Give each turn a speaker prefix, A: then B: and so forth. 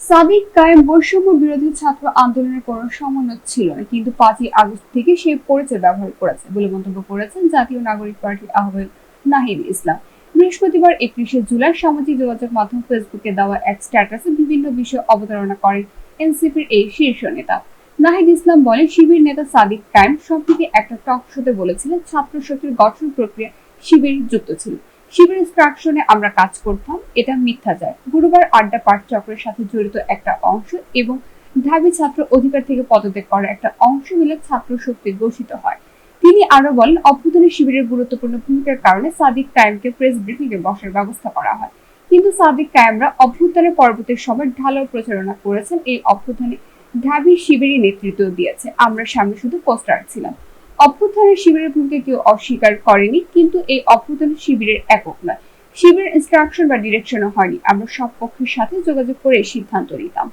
A: সাদিক কায়েম বৈষম্য বিরোধী ছাত্র আন্দোলনের সমন্বয় ছিল না, কিন্তু পাঁচই আগস্ট থেকে সে পরিচয় ব্যবহার করেছে বলে মন্তব্য করেছেন জাতীয় নাগরিক পার্টির আহ্বায়ক নাহিদ ইসলাম। বৃহস্পতিবার একত্রিশে জুলাই সামাজিক যোগাযোগ মাধ্যম ফেসবুকে দেওয়া এক স্ট্যাটাসে বিভিন্ন বিষয় অবতারণা করেন এনসিপির এই শীর্ষ নেতা। নাহিদ ইসলাম বলেন, শিবির নেতা সাদিক কায়েম সম্প্রতি একটা টক শোতে বলেছিলেন, ছাত্র শক্তির গঠন প্রক্রিয়া শিবির যুক্ত ছিল। শিবির ইনস্ট্রাকশনে আমরা কাজ করতাম, এটা মিথ্যাচার গুরুবার আড্ডা পাঠ চক্রের সাথে জড়িত একটা অংশ এবং ঢাবি ছাত্র অধিকার থেকে পদত্যাগ করার একটা অংশ মিলে ছাত্র শক্তি ঘোষিত হয়। তিনি আরও বলেন, অভ্যুত্থানের শিবিরের গুরুত্বপূর্ণ ভূমিকার কারণে সাদিক কায়েমকে প্রেস ব্রিফিং এ বসার ব্যবস্থা করা হয়। কিন্তু সাদিক কায়েমরা অভ্যুত্থানের পরবর্তী সময় ঢালাও প্রচারণা করেছেন, এই অভ্যুত্থানে ঢাবি শিবিরই নেতৃত্ব দিয়েছে। আমরা সামনে শুধু পোস্টার ছিলাম। অভ্যুত্থানের শিবিরের ভূমিকা কেউ অস্বীকার করেনি, কিন্তু এই অভ্যুত্থান শিবিরের একক নয়। শিবিরের ইনস্ট্রাকশন বা ডিরেকশনও হয়নি। আমরা সব পক্ষের সাথে যোগাযোগ করে সিদ্ধান্ত নিতাম।